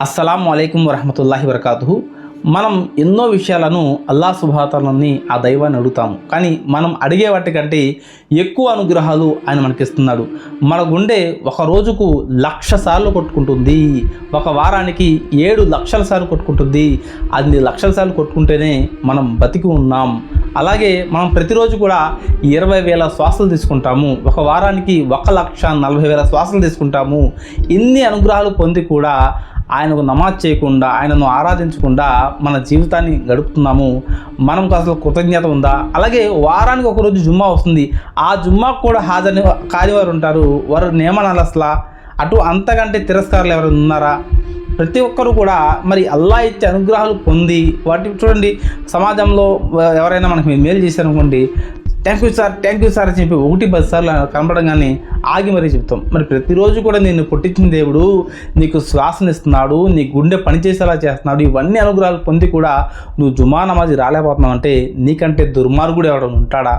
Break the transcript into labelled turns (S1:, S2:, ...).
S1: అస్సలం అయికం వరహమతుల్లాహి వరకాతు మనం ఎన్నో విషయాలను అల్లా సుభాతాలని ఆ దైవాన్ని అడుగుతాము. కానీ మనం అడిగే వాటికంటే ఎక్కువ అనుగ్రహాలు ఆయన మనకిస్తున్నాడు. మన గుండె ఒక రోజుకు లక్ష సార్లు కొట్టుకుంటుంది. ఒక వారానికి ఏడు లక్షల సార్లు కొట్టుకుంటుంది. అన్ని లక్షల సార్లు కొట్టుకుంటేనే మనం బతికి ఉన్నాం. అలాగే మనం ప్రతిరోజు కూడా ఇరవై వేల శ్వాసలు తీసుకుంటాము. ఒక వారానికి ఒక లక్ష నలభై వేల శ్వాసలు తీసుకుంటాము. ఇన్ని అనుగ్రహాలు పొంది కూడా ఆయనకు నమాజ్ చేయకుండా ఆయనను ఆరాధించకుండా మన జీవితాన్ని గడుపుతున్నాము. మనకు అసలు కృతజ్ఞత ఉందా? అలాగే వారానికి ఒక రోజు జుమ్మా వస్తుంది. ఆ జుమ్మాకు కూడా హాజరు కాని వారు ఉంటారు. వారు నియమనాలు అసలు అటు అంతకంటే తిరస్కారాలు ఎవరైనా ఉన్నారా? ప్రతి ఒక్కరు కూడా మరి అల్లా ఇచ్చే అనుగ్రహాలు పొంది వాటి చూడండి సమాజంలో ఎవరైనా మనకి మేలు చేశారనుకోండి thank you sir thank you sir అని చెప్పి ఒకటి పది సార్లు కనపడంగానే ఆగి మరీ చెప్తాం. మరి ప్రతిరోజు కూడా నిన్ను పుట్టించిన దేవుడు నీకు శ్వాసనిస్తున్నాడు నీ గుండె పనిచేసేలా చేస్తున్నాడు ఇవన్నీ అనుగ్రహాలు పొంది కూడా నువ్వు జుమా నమాజీ రాలేకపోతున్నావు అంటే నీకంటే దుర్మార్గుడు ఎవడ ఉంటాడా?